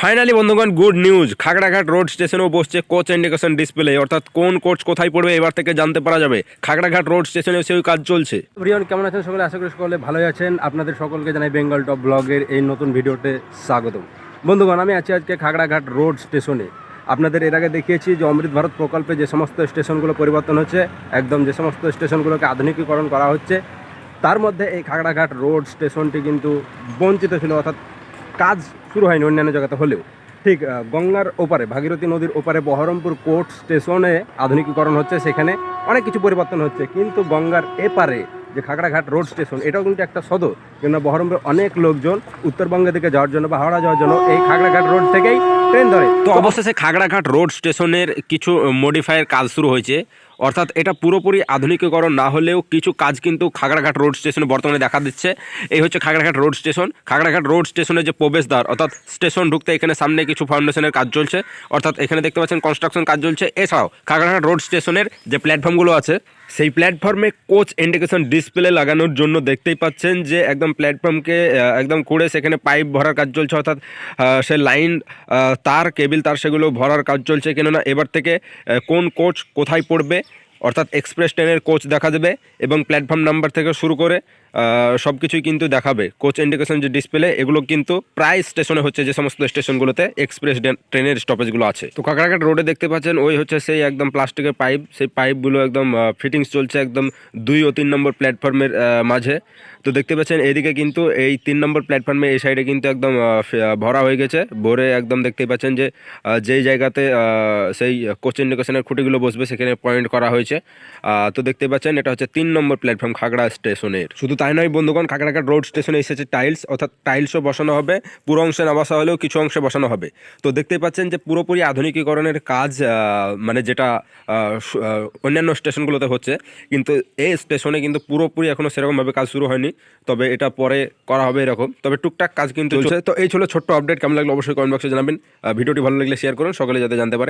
Finally বন্ধুগণ good news Khagraghat road স্টেশনেও বসছে কোচ ইন্ডিকেশন ডিসপ্লে অর্থাৎ কোন কোচ কোথায় পড়বে এবার থেকে জানতে পারা যাবে। খাগড়াঘাট রোড স্টেশনে সেই কাজ চলছে। প্রিয়ন কেমন আছেন? সকলে আশা করি সকলে ভালোই আছেন। আপনাদের সকলকে জানাই বেঙ্গল টপ ব্লগের এই নতুন ভিডিওতে স্বাগতম। বন্ধুগণ, আমি আছি আজকে খাগড়াঘাট রোড স্টেশনে আপনাদের এর আগে দেখিয়েছি যে অমৃত ভারত প্রকল্পে যে সমস্ত স্টেশনগুলো পরিবর্তন হচ্ছে, একদম যে সমস্ত স্টেশনগুলোকে আধুনিকীকরণ করা হচ্ছে, তার মধ্যে এই খাগড়াঘাট রোড স্টেশনটি কিন্তু বঞ্চিত ছিল। অর্থাৎ কাজ শুরু হয়নি অন্যান্য জায়গাতে হলেও। ঠিক গঙ্গার ওপারে, ভাগীরথী নদীর ওপারে বহরমপুর কোর্ট স্টেশনে আধুনিকীকরণ হচ্ছে, সেখানে অনেক কিছু পরিবর্তন হচ্ছে। কিন্তু গঙ্গার এপারে যে খাগড়াঘাট রোড স্টেশন, এটাও কিন্তু একটা সদর কেননা বহরমপুরে অনেক লোকজন উত্তরবঙ্গের দিকে যাওয়ার জন্য বা হাওড়া যাওয়ার জন্য এই খাগড়াঘাট রোড থেকেই ট্রেন ধরে। তো অবশেষে খাগড়াঘাট রোড স্টেশনের কিছু মডিফাইয়ের কাজ শুরু হয়েছে। অর্থাৎ এটা পুরোপুরি আধুনিকীকরণ না হলেও কিছু কাজ কিন্তু খাগড়াঘাট রোড স্টেশনে বর্তমানে দেখা দিচ্ছে। এই হচ্ছে Khagraghat road station Khagraghat road স্টেশনের যে প্রবেশদ্বার অর্থাৎ স্টেশন ঢুকতে এখানে সামনে কিছু ফাউন্ডেশনের কাজ চলছে। অর্থাৎ এখানে দেখতে পাচ্ছেন কনস্ট্রাকশন কাজ চলছে। এছাড়াও খাগড়াঘাট রোড স্টেশনের যে প্ল্যাটফর্মগুলো আছে সেই প্ল্যাটফর্মে কোচ ইন্ডিকেশন ডিসপ্লে লাগানোর জন্য দেখতেই পাচ্ছেন যে একদম প্ল্যাটফর্মকে একদম করে সেখানে পাইপ ভরার কাজ চলছে। অর্থাৎ সে লাইন তার কেবিল, তার সেগুলো ভরার কাজ চলছে কেননা এবার থেকে কোন কোচ কোথায় পড়বে, অর্থাৎ এক্সপ্রেস ট্রেনের কোচ দেখা দেবে এবং প্ল্যাটফর্ম নাম্বার থেকে শুরু করে সব কিছুই কিন্তু দেখাবে। কোচ ইন্ডিকেশন যে ডিসপ্লে এগুলো কিন্তু প্রায় স্টেশনে হচ্ছে যে সমস্ত স্টেশনগুলোতে এক্সপ্রেস ট্রেনের স্টপেজগুলো আছে। তো কাকড়াঘাট রোডে দেখতে পাচ্ছেন, ওই হচ্ছে সেই একদম প্লাস্টিকের পাইপ সেই পাইপগুলো একদম ফিটিংস চলছে একদম দুই ও তিন নম্বর প্ল্যাটফর্মের মাঝে। তো দেখতে পাচ্ছেন এইদিকে কিন্তু এই তিন নম্বর প্ল্যাটফর্মে এই সাইডে কিন্তু একদম ভরা হয়ে গেছে। ভরে একদম দেখতেই পাচ্ছেন যে যেই জায়গাতে সেই কোচ ইন্ডিকেশনের খুঁটিগুলো বসবে, সেখানে পয়েন্ট করা হয়েছে। তো দেখতে পাচ্ছেন, এটা হচ্ছে তিন নম্বর প্ল্যাটফর্ম খাগড়া স্টেশনের শুধু তাই নয় বন্ধুগণ খাগড়াঘাট রোড স্টেশনে এসেছে টাইলস অর্থাৎ টাইলসও বসানো হবে। পুরো অংশে না বসা হলেও কিছু অংশে বসানো হবে। তো দেখতেই পাচ্ছেন যে পুরোপুরি আধুনিকীকরণের কাজ মানে যেটা অন্যান্য স্টেশনগুলোতে হচ্ছে। কিন্তু এই স্টেশনে কিন্তু পুরোপুরি এখনও সেরকমভাবে কাজ শুরু হয়নি। তবে এটা পরে করা হবে এরকম। তবে টুকটাক কাজ কিন্তু চলছে। তো এই ছিল ছোট্ট আপডেট কেমন লাগল অবশ্যই কমেন্ট বক্সে জানাবেন। ভিডিওটি ভালো লাগলে শেয়ার করুন। সকলে যাতে জানতে পারে।